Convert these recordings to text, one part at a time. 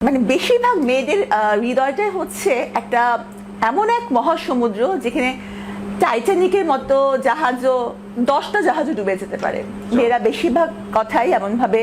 মানে বেশিরভাগ মেয়েদের আহ, হৃদয়টাই হচ্ছে একটা এমন এক মহাসমুদ্র যেখানে টাইটানিকের মতো জাহাজও দশটা জাহাজও ডুবে যেতে পারে। মেয়েরা বেশিরভাগ কথাই এমনভাবে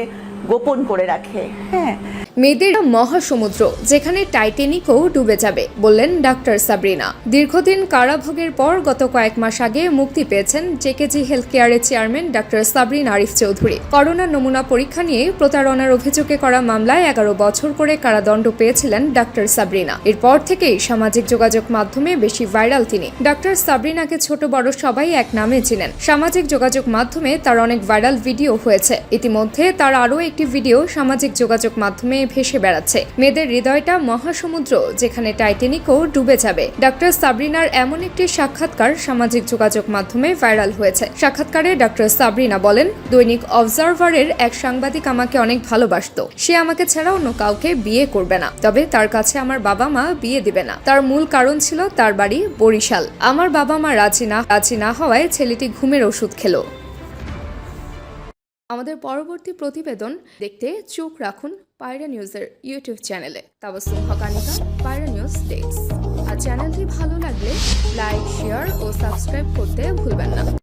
গোপন করে রাখে। হ্যাঁ। মেয়েদের মহাসমুদ্র, যেখানে টাইটানিকও ডুবে যাবে, বললেন ডাক্তার সাবরিনা। দীর্ঘদিন কারাভোগের পর গত কয়েক মাস আগে মুক্তি পেয়েছেন জেকেজি হেলথ কেয়ারের chairman doctor Sabrin Arif Chowdhury. Corona নমুনা পরীক্ষা নিয়ে প্রতারণার অভিযোগে করা মামলায় এগারো বছর করে কারাদণ্ড পেয়েছিলেন ডাক্তার সাবরিনা। এরপর থেকেই সামাজিক যোগাযোগ মাধ্যমে বেশি ভাইরাল তিনি। ডাক্তার সাবরিনাকে ছোট বড় সবাই এক নামে চিনেন। সামাজিক যোগাযোগ মাধ্যমে তার অনেক ভাইরাল ভিডিও হয়েছে। ইতিমধ্যে তার আরও একটি ভিডিও সামাজিক যোগাযোগ মাধ্যমে ভেসে বেড়াচ্ছে। মেয়েদের হৃদয়টা মহাসমুদ্র, যেখানে টাইটানিকও ডুবে যাবে। ডাক্তার সাবরিনার এমন একটি সাক্ষাৎকার সামাজিক যোগাযোগ মাধ্যমে ভাইরাল হয়েছে। সাক্ষাৎকারে ডাক্তার সাবরিনা বলেন, দৈনিক অবজারভারের এক সাংবাদিক আমাকে অনেক ভালোবাসতো। সে আমাকে ছাড়া অন্য কাউকে বিয়ে করবে না। তবে তার কাছে আমার বাবা মা বিয়ে দিবে না। তার মূল কারণ ছিল তার বাড়ি বরিশাল। আমার বাবা মা রাজি না রাজি না হওয়ায় ছেলেটি ঘুমের ওষুধ খেলো। আমাদের পরবর্তী প্রতিবেদন দেখতে চোখ রাখুন পায়রা নিউজের ইউটিউব চ্যানেলে। তাবসুম হকানিকা পায়রা নিউজ ডেস্ক। আর চ্যানেলটি ভালো লাগলে লাইক, শেয়ার ও সাবস্ক্রাইব করতে ভুলবেন না।